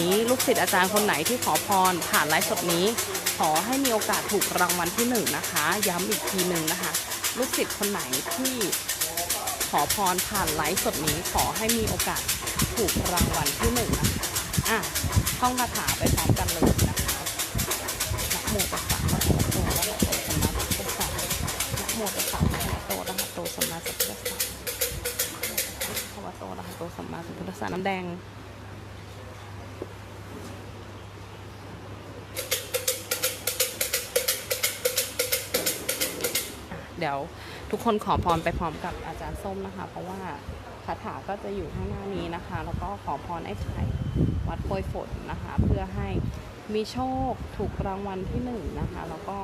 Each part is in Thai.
นี้ ลูกศิษย์อาจารย์คนไหนที่ขอพรผ่านไลฟ์สดนี้ ขอให้มีโอกาสถูกรางวัลที่หนึ่งนะคะ ย้ำอีกทีหนึ่งนะคะ ลูกศิษย์คนไหนที่ขอพรผ่านไลฟ์สดนี้ ขอให้มีโอกาสถูกรางวัลที่หนึ่งนะคะอะท่องคาถาไปพร้อมกันเลยนะคะนะโมตัสสะภะคะวะโตอะระหะโตสัมมาสัมพุทธัสสะนะโมตัสสะภะคะวะโตอะระหะโตสัมมาสัมพุทธัสสะภะคะวะโตอะระหะโตสัมมาสัมพุทธัสสะน้ำแดง ดี๋ยวทุกคนขอพรไปพร้อมกับอาจารย์ส้มนะคะ เพราะว่าคาถาก็จะอยู่ข้างหน้านี้นะคะ แล้วก็ขอพรไอ้ไข่วัดโพยฝนนะคะ เพื่อให้มีโชคถูกรางวัลที่หนึ่งนะคะ แล้วก็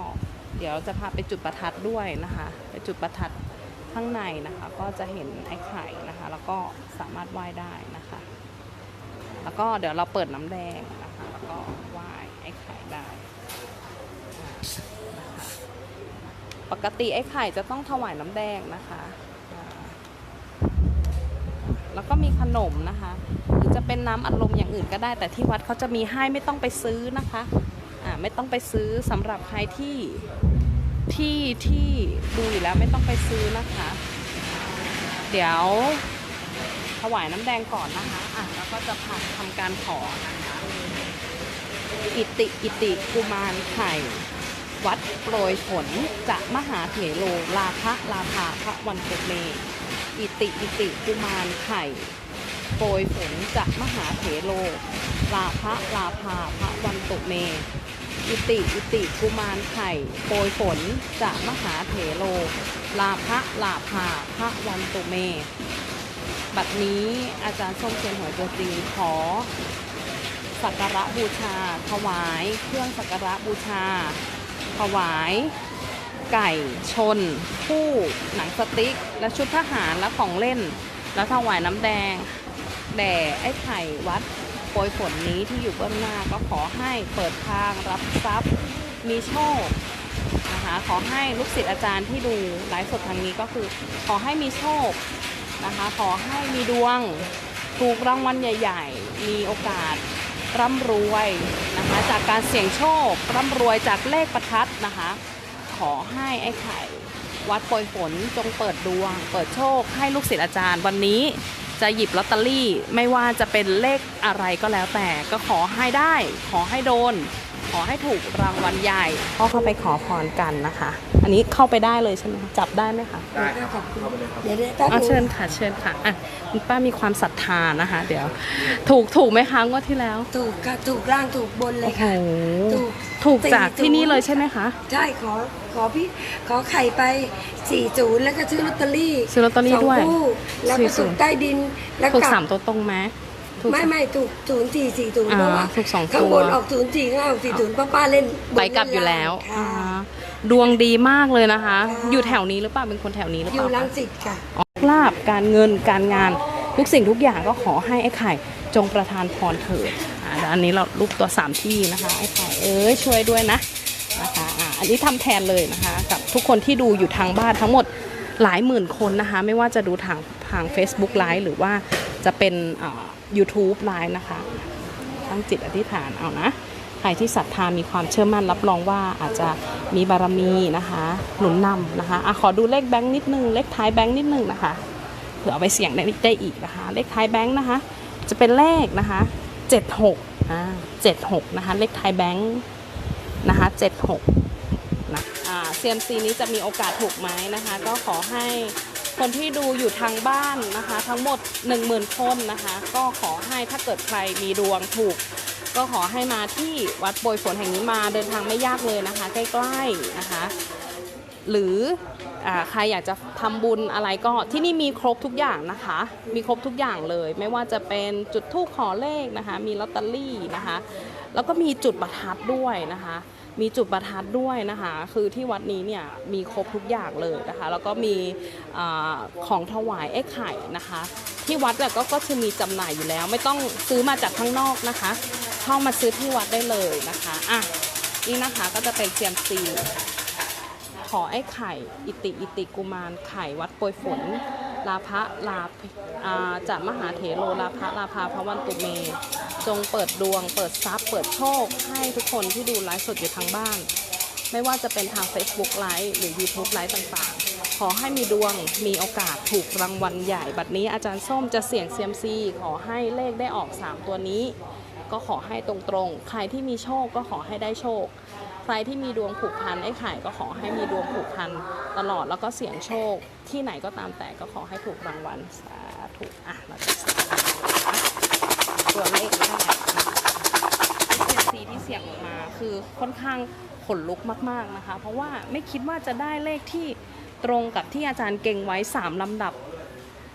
เดี๋ยวจะพาไปจุดประทัดด้วยนะคะ ไปจุดประทัดข้างในนะคะ ก็จะเห็นไอ้ไข่นะคะ แล้วก็สามารถไหว้ได้นะคะ แล้วก็เดี๋ยวเราเปิดน้ำแดงนะคะ แล้วก็ไหว้ไอ้ไข่ได้ ปกติไอ้ไข่จะต้องถวายน้ำแดงนะคะ แล้วก็มีขนมนะคะ หรือจะเป็นน้ำอัดลมอย่างอื่นก็ได้ แต่ที่วัดเขาจะมีให้ไม่ต้องไปซื้อนะคะอ่าไม่ต้องไปซื้อสำหรับใครที่ที่ที่ดูอยู่แล้วไม่ต้องไปซื้อนะคะ เดี๋ยวถวายน้ำแดงก่อนนะคะอะแล้วก็จะพานทำการขอนะคะอิติอิติกุมารไข่ วัดโปรยฝนจะมหาเถโลลาภะลาภาพระวันเตเม อิติอิติกุมารไข่โปรยฝนจะมหาเถโลลาภะลาภาพระวันตุเม อิติอิติกุมารไข่โปรยฝนจะมหาเถโลลาภะลาภาพระวันตุเม บัดนี้อาจารย์ส้มเทียนหวยตัวจริงขอสักการะบูชา ถวาย เครื่องสักการะบูชา ถวาย ไก่ชน ผู้หนังสติ๊ก และชุดทหารและของเล่น แล้วถวายน้ำแดง แด่ไอ้ไข่วัดโปรยฝนนี้ที่อยู่เบื้องหน้าก็ขอให้เปิดทางรับทรัพย์มีโชคนะคะขอให้ลูกศิษย์อาจารย์ที่ดูไลฟ์สดทางนี้ก็คือ ขอให้มีโชคนะคะ ขอให้มีดวงถูกรางวัลใหญ่ ๆ มีโอกาสร่ำรวย มาจากการเสี่ยงโชคร่ำรวยจากเลขประทัดนะคะ ขอให้ไอ้ไข่วัดโปรยฝนจงเปิดดวง เปิดโชคให้ลูกศิษย์อาจารย์ วันนี้จะหยิบลอตเตอรี่ไม่ว่าจะเป็นเลขอะไรก็แล้วแต่ก็ขอให้ได้ ขอให้โดน ขอให้ถูกรางวัลใหญ่พ่อเข้าไปขอพรกันนะคะ อันนี้เข้าไปได้เลยใช่ไหมคะจับได้ไหมคะได้ครับเข้าไปเลยครับเดี๋ยวเดี๋ยวถ้าอะดูเชิญค่ะเชิญค่ะอะคุณป้ามีความศรัทธานะคะ เดี๋ยว ถูกถูกไหมคะงวดที่แล้วถูกค่ะถูกร่างถูกบนเลโอ้ยโหค่ะถูกถูกจากสี่ที่นี่ศูนย์เลยใช่ไหมคะใช่ขอขอพี่ขอไข่ไป4ี่ศูนย์แล้วก็ซื้อลอตเตอรี่ซื้อลอตเตอรี่ด้วยสองคู่แล้วก็40ถูกใต้ดินแล้วถูกกลัสามตัวตรงไหมถูกไม่ไม่ถูกศูนย์สี่สี่ศูนย์อ่าเพราะว่าถูกสองข้างบนตัวออกศูนย์สี่ข้างล่างออกสี่ศูนย์ป้าป้าเล่นนไปกลับอยู่แล้วค่ะอ่า ดวงดีมากเลยนะคะค่ะอยู่แถวนี้หรือเปล่าเป็นคนแถวนี้หรืออเปยู่ล่าลัคะงสิตค่ะ อ๋อลาบการเงินการงาน ทุกสิ่งทุกอย่างก็ขอให้ไอ้ไข่ จงประทานพรเถิดอ่าเดี๋ยวอันนี้เรารูปตัวสามที่นะคะไอ้ไข่เอ้ยช่วยด้วยนะนะคะอ่าอันนี้ทำแทนเลยนะคะ กับทุกคนที่ดูอยู่ทางบ้านทั้งหมดหลายหมื่นคนนะคะ ไม่ว่าจะดูทางทาง Facebook Live หรือว่าจะเป็นอ่า YouTube Live นะคะ ตั้งจิตอธิษฐานเอานะ ใครที่ศรัทธามีความเชื่อมั่นรับรองว่าอาจจะมีบารมีนะคะ หนุนนำนะคะอะขอดูเลขแบงค์นิดนึง เลขท้ายแบงค์นิดนึงนะคะเผื่อเอาไปเสี่ยงได้ได้อีกนะคะ เลขท้ายแบงค์นะคะ จะเป็นเลขนะคะ76อ่า76นะคะ เลขท้ายแบงค์นะคะ76นะอ่า CMC นี้จะมีโอกาสถูกไหมนะคะ ก็ขอให้คนที่ดูอยู่ทางบ้านนะคะ ทั้งหมด 10,000 คนนะคะ ก็ขอให้ถ้าเกิดใครมีดวงถูก ก็ขอให้มาที่วัดโปรยฝนแห่งนี้มาเดินทางไม่ยากเลยนะคะ ใกล้ๆนะคะ หรืออใครอยากจะทำบุญอะไรก็ที่นี่มีครบทุกอย่างนะคะ มีครบทุกอย่างเลย ไม่ว่าจะเป็นจุดทูปขอเลขนะคะ มีลอตเตอรี่นะคะ แล้วก็มีจุดประทัดด้วยนะคะ มีจุดประทัดด้วยนะคะ คือที่วัดนี้เนี่ยมีครบทุกอย่างเลยนะคะ แล้วก็มีอของถวายไอ้ไข่นะคะ ที่วัดเนี่ยก็ก็จะมีจำหน่ายอยู่แล้ว ไม่ต้องซื้อมาจากข้างนอกนะคะ เข้ามาซื้อที่วัดได้เลยนะคะอะนี่นะคะก็จะเป็นเซียมซีขอไอ้ไข่ อิติอิติกุมารไข่วัดโปรยฝน ลาภะลาภอ่าจะมหาเถโรลาภะลาภาพระวันตุเม จงเปิดดวง เปิดทรัพย์ เปิดโชค ให้ทุกคนที่ดูไลฟ์สดอยู่ทางบ้าน ไม่ว่าจะเป็นทาง Facebook ไลฟ์หรือ YouTube ไลฟ์ต่างๆ ขอให้มีดวงมีโอกาสถูกรางวัลใหญ่ บัดนี้อาจารย์ส้มจะเสี่ยงเซียมซีขอให้เลขได้ออก 3 ตัวนี้ ก็ขอให้ตรงๆ ใครที่มีโชคก็ขอให้ได้โชค ใครที่มีดวงผูกพันไอ้ไข่ก็ขอให้มีดวงผูกพันตลอดแล้วก็เสี่ยงโชค ที่ไหนก็ตามแต่ก็ขอให้ถูกรางวัลสาธุอะเราจะสาธุตัวเลขแรกนะคะเซียมซีที่เสี่ยงออกมาคือค่อนข้างขนลุกมากๆนะคะ เพราะว่าไม่คิดว่าจะได้เลขที่ตรงกับที่อาจารย์เก่งไว้ 3 ลำดับ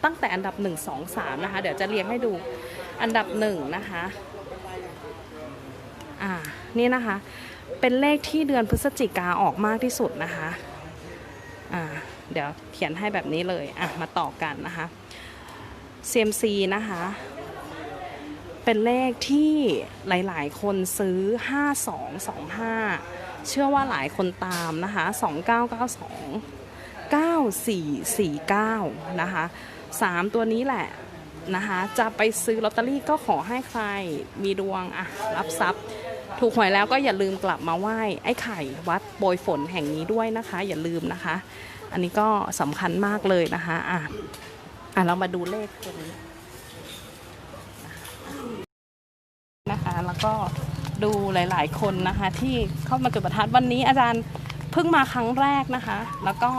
ตั้งแต่อันดับ 1 2 3 นะคะ เดี๋ยวจะเรียงให้ดูอันดับ 1 นะคะ อ่านี่นะคะ เป็นเลขที่เดือนพฤศจิกาออกมากที่สุดนะคะอ่าเดี๋ยวเขียนให้แบบนี้เลยอะมาต่อกันนะคะ CMC นะคะ เป็นเลขที่หลาย ๆ คนซื้อ 5225 เชื่อว่าหลายคนตามนะคะ 2992 9449 นะคะ 3 ตัวนี้แหละนะคะ จะไปซื้อลอตเตอรี่ก็ขอให้ใครมีดวงอะรับทรัพย์ ถูกหวยแล้วก็อย่าลืมกลับมาไหว้ไอ้ไข่วัดโปรยฝนแห่งนี้ด้วยนะคะ อย่าลืมนะคะ อันนี้ก็สำคัญมากเลยนะคะอะอะเรามาดูเลขตัวนี้นะคะแล้วก็ดูหลายๆ คนนะคะที่เข้ามาจุดประทัดวันนี้อาจารย์เพิ่งมาครั้งแรกนะคะ แล้วก็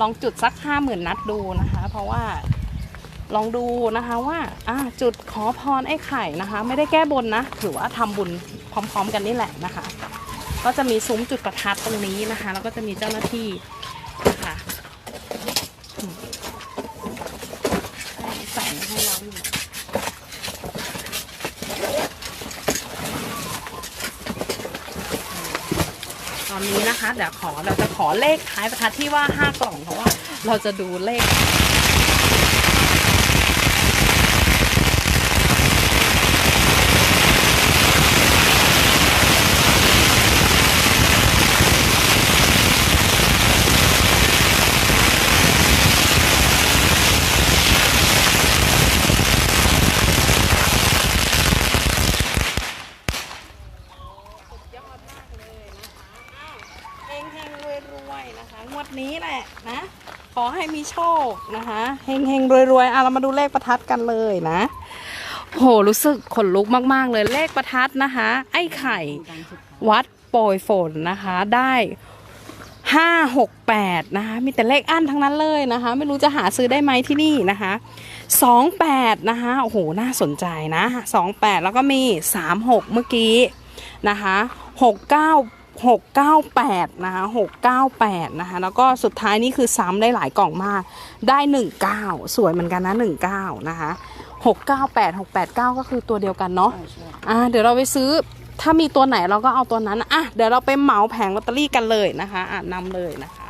ลองจุดสักห้าหมื่นนัดดูนะคะ เพราะว่าลองดูนะคะว่าอ่าจุดขอพรไอ้ไข่นะคะ ไม่ได้แก้บนนะ ถือว่าทำบุญ พร้อม ๆ กันนี่แหละนะคะ ก็จะมีซุ้มจุดประทัดตรงนี้นะคะ แล้วก็จะมีเจ้าหน้าที่นะคะใส่ให้เราอยู่ตอนนี้นะคะ เดี๋ยวขอเราจะขอเลขท้ายประทัดที่ว่า 5 กล่องเพราะว่าเราจะดูเลข ยอดมากเลยนะคะอ้าวเฮ งเฮงรวยรวยๆนะคะ งวดนี้แหละนะ ขอให้มีโชคนะคะเฮงเฮงรวยรวยๆอะเรามาดูเลขประทัดกันเลยนะโหรู้สึกขนลุกมาก ๆ เลยเลขประทัดนะคะ ไอ้ไข่ วัดโปรยฝนนะคะ ได้ห้าหกแปดนะคะ มีแต่เลขอั้นทั้งนั้นเลยนะคะ ไม่รู้จะหาซื้อได้ไหมที่นี่นะคะสองแปดนะคะโอ้โหน่าสนใจนะสองแปดแล้วก็มีสามหกเมื่อกี้นะคะหกเก้า หกเก้าแปดนะคะหกเก้าแปดนะคะแล้วก็สุดท้ายนี่คือซ้ำได้หลายกล่องมาก ได้หนึ่งเก้าสวยเหมือนกันนะหนึ่งเก้านะคะหกเก้าแปดหกแปดเก้าก็คือตัวเดียวกันเนาะอ่าเดี๋ยวเราไปซื้อถ้ามีตัวไหนเราก็เอาตัวนั้นอะเดี๋ยวเราไปเหมาแผงลอตเตอรี่กันเลยนะคะอ่านำเลยนะคะ